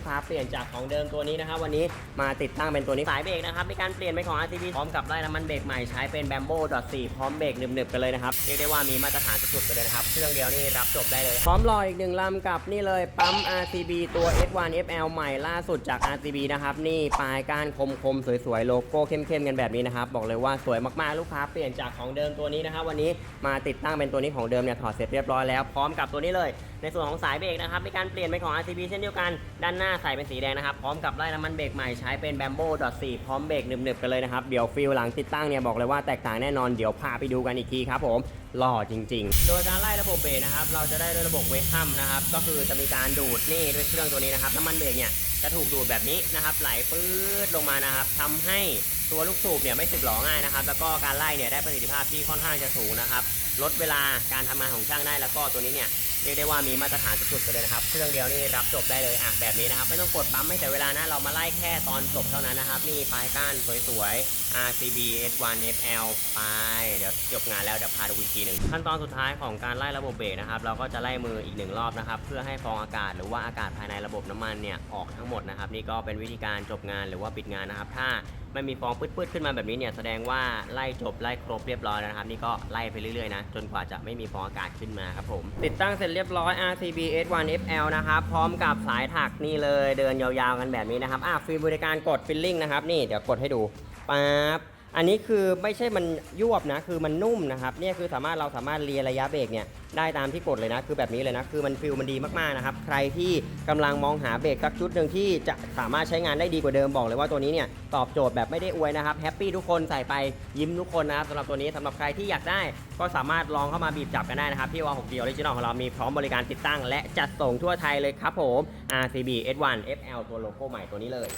กค้าเปลี่ยนจากของเดิมตัวนี้นะครับวันนี้มาติดตั้งเป็นตัวนี้สายเบรกนะครับมีการเปลี่ยนเป็นของ RCB พร้อมกับไล่น้ำมันเบรกใหม่ใช้เป็น Bambo 4พร้อมเบรกหนึบๆกันเลยนะครับเรียกได้ว่ามีมาตรฐานสุดๆกันเลยนะครับเครื่องเดียวนี่รับจบได้เลย พร้อมรออีกหนึ่งลำกับนี่เลยปั๊ม RCB ตัว S1 FL ใหม่ล่าสุดจาก RCB นะครับนี่ปลายก้านคมๆสวยๆโลโก้เข้มๆกันแบบนี้นะครับบอกเลยว่าสวยมากๆลูกค้าเปลี่ยนจากของเดิมตัวนี้นะครับวันนี้มาติดตั้งเป็นตัวนี้ของเดิมเนี่ยถอดเสร็จเรียบร้อยแล้วพร้อมกับตัวนี้เลย ในส่วนของสายเบรกนะครับมีการเปลี่ยนเป็นของ RCB เช่นเดียวกันด้านหน้าใส่เป็นสีแดงนะครับพร้อมกับไล่น้ำมันเบรกใหม่ใช้เป็น Bambo 4พร้อมเบรกหนึบๆกันเลยนะครับเดี๋ยวฟิลหลังติดตั้งเนี่ยบอกเลยว่าแตกต่างแน่นอนเดี๋ยวพาไปดูกันอีกทีครับผมหล่อจริง ๆ โดยการไล่ระบบเบรกนะครับเราจะได้ด้วยระบบเวคัมนะครับก็คือจะมีการดูดนี่ด้วยเครื่องตัวนี้นะครับน้ำมันเบรกเนี่ยจะถูกดูดแบบนี้นะครับไหลปื๊ดลงมานะครับทำให้ตัวลูกสูบเนี่ยไม่สึกหลอง่ายนะครับแล้วก็การไล่เนี่ยได้ประสิทธิภาพที่ค่อนข้างจะสูงนะครับ ลดเวลาการทำงานของช่างได้แล้วก็ตัวนี้เนี่ยเรียกได้ว่ามีมาตรฐานสุดๆไปเลยนะครับเครื่องเดียวนี่รับจบได้เลยอะแบบนี้นะครับไม่ต้องกดปั๊มไม่เสียเวลานะเรามาไล่แค่ตอนจบเท่านั้นนะครับนี่ปลายก้านสวยๆ RCB S1 FL ไปเดี๋ยวจบงานแล้วเดี๋ยวพาดูอีกทีหนึ่งขั้นตอนสุดท้ายของการไล่ระบบเบรกนะครับเราก็จะไล่มืออีกหนึ่งรอบนะครับเพื่อให้ฟองอากาศหรือว่าอากาศภายในระบบน้ำมันเนี่ยออกทั้งหมดนะครับนี่ก็เป็นวิธีการจบงานหรือว่าปิดงานนะครับถ้า ไม่มีฟองปืดๆขึ้นมาแบบนี้เนี่ยแสดงว่าไล่จบไล่ครบเรียบร้อยแล้วนะครับ นี่ก็ไล่ไปเรื่อยๆนะจนกว่าจะไม่มีฟองอากาศขึ้นมาครับผมติดตั้งเสร็จเรียบร้อย RCB S1 FL นะครับพร้อมกับสายถักนี่เลยเดินยาวๆกันแบบนี้นะครับอะฟรีบริการกดฟิลลิ่งนะครับนี่เดี๋ยวกดให้ดูปั๊บ อันนี้คือไม่ใช่มันยวบนะ คือมันนุ่มนะครับ เนี่ยคือสามารถเราสามารถเรียระยะเบรกเนี่ยได้ตามที่กดเลยนะ คือแบบนี้เลยนะ คือมันฟิลมันดีมากๆนะครับ ใครที่กำลังมองหาเบรกสักชุดหนึ่งที่จะสามารถใช้งานได้ดีกว่าเดิมบอกเลยว่าตัวนี้เนี่ยตอบโจทย์แบบไม่ได้อวยนะครับ แฮปปี้ทุกคนใส่ไปยิ้มทุกคนนะครับสำหรับตัวนี้สำหรับใครที่อยากได้ ก็สามารถลองเข้ามาบีบจับกันได้นะครับที่ว่า6เดียวออริจินอลของเรามีพร้อมบริการติดตั้ง และจัดส่งทั่วไทยเลยครับผม RCB S1 FL ตัวโลโก้ใหม่ตัวนี้เลย